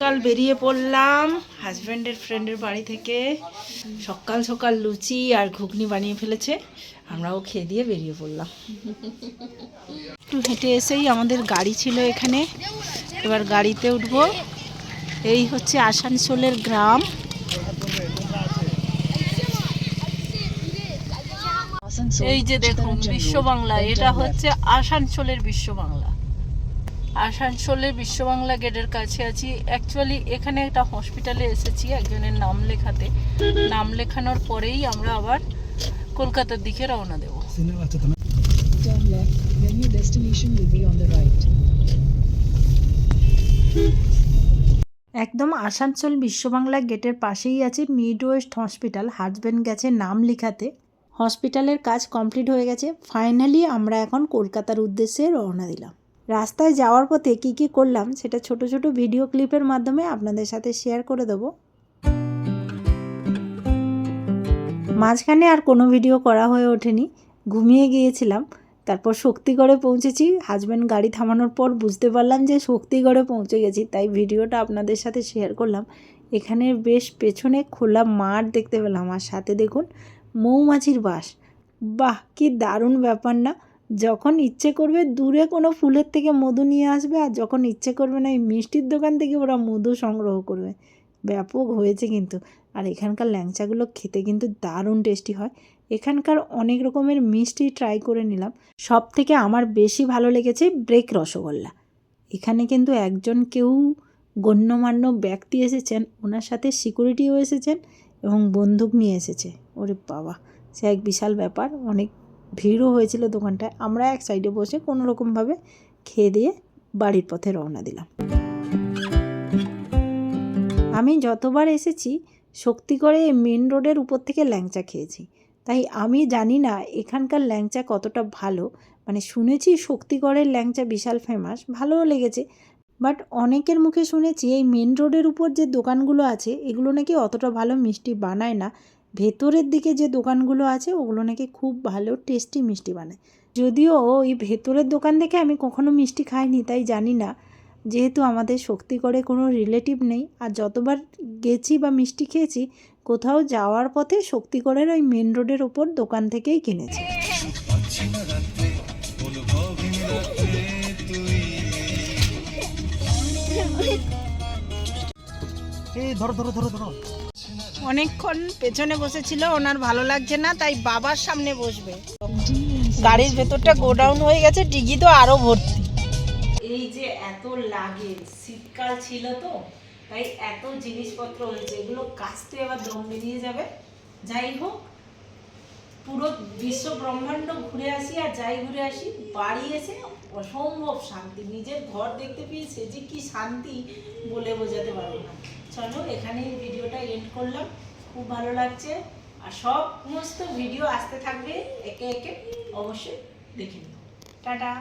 সকাল বেরিয়ে পড়লাম হাজব্যান্ডের ফ্রেন্ডের বাড়ি থেকে। সকাল সকাল লুচি আর ঘুগনি বানিয়ে ফেলেছে। আমরাও খেয়ে দিয়ে বেরিয়ে পড়লাম। একটু হেঁটে এসেই আমাদের গাড়ি ছিল এখানে। এবার গাড়িতে উঠবো। এই হচ্ছে আসানসোলের গ্রাম। এই যে দেখুন বিশ্ব বাংলা এটা হচ্ছে আসানসোলের বিশ্ব বাংলা আসানসোলের বিশ্ব বাংলা গেটের কাছে আছি। অ্যাকচুয়ালি এখানে একটা হসপিটালে এসেছি একজনের নাম লেখাতে। নাম লেখানোর পরেই আমরা আবার কলকাতার দিকে রওনা দেব। right. একদম আসানসোল বিশ্ব বাংলা গেটের পাশেই আছে মিড ওয়েস্ট হসপিটাল হাজব্যান্ড গেছে নাম লেখাতে। হসপিটালের কাজ কমপ্লিট হয়ে গেছে। ফাইনালি আমরা এখন কলকাতার উদ্দেশ্যে রওনা দিলাম। রাস্তায় যাওয়ার পথে কি কি করলাম সেটা ছোট ছোট ভিডিও ক্লিপের মাধ্যমে আপনাদের সাথে শেয়ার করে দেবো। মাঝখানে আর কোনো ভিডিও করা হয়ে ওঠেনি। ঘুমিয়ে গিয়েছিলাম। তারপর শক্তিগড়ে পৌঁছেছি। হাজব্যান্ড গাড়ি থামানোর পর বুঝতে পারলাম যে শক্তিগড়ে পৌঁছে গেছি, তাই ভিডিওটা আপনাদের সাথে শেয়ার করলাম। এখানে বেশ পেছনে খোলা মাঠ দেখতে পেলাম। আর সাথে দেখুন, মৌমাছির বাস। বাহ, কি দারুণ ব্যাপার না? যখন ইচ্ছে করবে দূরে কোনো ফুলের থেকে মধু নিয়ে আসবে আর যখন ইচ্ছে করবে না এই মিষ্টির দোকান থেকে ওরা মধু সংগ্রহ করবে। ব্যাপক হয়েছে কিন্তু। আর এখানকার ল্যাংচাগুলো খেতে কিন্তু দারুণ টেস্টি হয়। এখানকার অনেক রকমের মিষ্টি ট্রাই করে নিলাম। সব থেকে আমার বেশি ভালো লেগেছে ব্রেক রসগোল্লা। এখানে কিন্তু একজন কেউ গণ্যমান্য ব্যক্তি এসেছেন, ওনার সাথে সিকিউরিটিও এসেছেন এবং বন্দুক নিয়ে এসেছে। ওরে বাবা, সে এক বিশাল ব্যাপার। অনেক ভিড়ও হয়েছিল দোকানটায়, আমরা এক সাইডে বসে কোনো রকমভাবে খেয়ে দিয়ে বাড়ির পথে রওনা দিলাম। আমি যতবার এসেছি, শক্তিগড়ে মেন রোডের উপর থেকে ল্যাংচা খেয়েছি। তাই আমি জানি না এখানকার ল্যাংচা কতটা ভালো। মানে শুনেছি শক্তিগড়ের ল্যাংচা বিশাল ফেমাস ভালোও লেগেছে। বাট অনেকের মুখে শুনেছি এই মেন রোডের উপর যে দোকানগুলো আছে, এগুলো নাকি অতটা ভালো মিষ্টি বানায় না। ভেতরের দিকে যে দোকানগুলো আছে, ওগুলো নাকি খুব ভালো, টেস্টি, মিষ্টি বানায়। যদিও ওই ভেতরের দোকান থেকে আমি কখনো মিষ্টি খাইনি, তাই জানি না। যেহেতু আমাদের শক্তিগড়ে কোনো রিলেটিভ নেই, আর যতবার গেছি বা মিষ্টি খেয়েছি, কোথাও যাওয়ার পথে শক্তিগড়ের ওই মেন রোডের ওপর দোকান থেকেই কিনেছি। ধরো ধরো ধরো ধরো। অনেকক্ষণ পেছনে বসেছিল, ওনার ভালো লাগছে না, তাই বাবার সামনে বসবে। গাড়ির ভেতরটা গোডাউন হয়ে গেছে, ডিগি তো আরও ভর্তি। এই যে এত লাগে, শীতকাল ছিল তো, তাই এত জিনিসপত্র হয়েছে এগুলো কাচতে এবার দম বেরিয়ে যাবে। যাই হোক, পুরো বিশ্ব ব্রহ্মাণ্ড ঘুরে আসি আর যাই ঘুরে আসি, বাড়ি এসে অসম্ভব শান্তি, নিজের ঘর দেখতে পেয়েছে যে কি শান্তি বলে বোঝাতে পারব না। চলো, এখানেই ভিডিওটা এন্ড করলাম। খুব ভালো লাগছে। আর সব সমস্ত ভিডিও আসতে থাকবে। একে একে অবশ্যই দেখে নিও। টাটা।